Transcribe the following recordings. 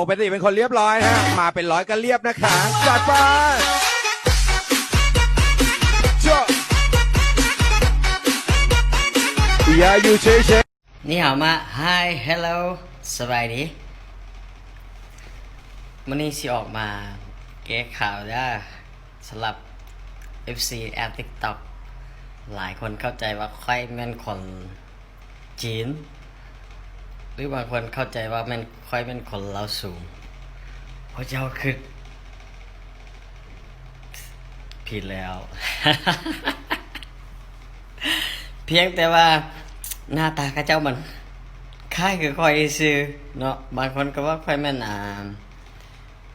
ปกติเป็นคนเรียบร้อยฮะ มาเป็นร้อยก็เรียบนะคะจัดไปจ้อย่าอยู่เฉยๆนี่หามา Hi Hello สบายดีมันนี้สิออกมาแก้ข่าวได้สำหรับ FC แอป TikTok หลายคนเข้าใจว่าค่อยแม่นคนจีน รือบางคนเข้าใจว่าแม่นค่อยเป็นคนเราสูงเพราะเจ้าคือผิดแล้ว เพียงแต่ว่าหน้าตาข้าเจ้ามันคล้ายกับคอยซื้อเนาะบางคนก็ว่าค่อยแม่นอ่า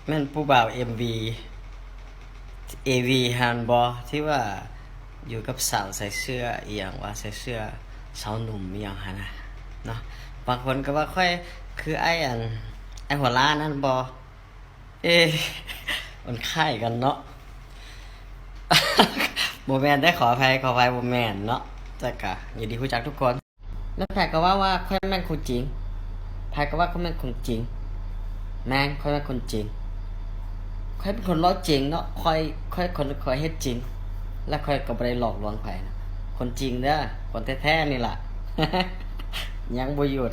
แม่นผู้บ่าว MV AV ฮันบอที่ว่าอยู่กับสาวใส่เสื้อเอียงว่าใส่เสื้อสาวหนุ่มเอียงฮะนะ เนาะบางคนก็ว่าค่อยคือไอ้อันไอ้หัวล้านนั่นบอเอ๊มันคล้ายกันเนาะโมแมนได้ขออภัยขออภัยโมแมนเนาะแต่กะยินดีผู้จักทุกคน แล้วแพรก็ว่าว่าค่อยแม่นคนจริงแพรก็ว่าค่อยแม่นคนจริง แม่งค่อยแม่นคนจริงค่อยเป็นคนร้อจริงเนาะค่อยค่อยคนค่อยเฮ็ดจริง และค่อยก็บ่ได้หลอกลวงใครนะคนจริงเด้อคนแท้ๆนี่ล่ะ ยังบ่หยุด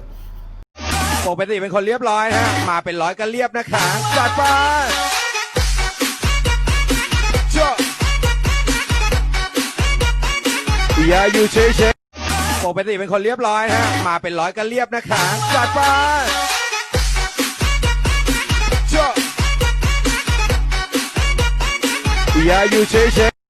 ปกติเป็นคนเรียบร้อยฮะ มาเป็นร้อยก็เรียบนะคะจัดไปจ้อย่าอยู่เฉยๆปกติเป็นคนเรียบร้อยฮะ มาเป็นร้อยก็เรียบนะคะจัดไปจ้อย่าอยู่เฉยๆ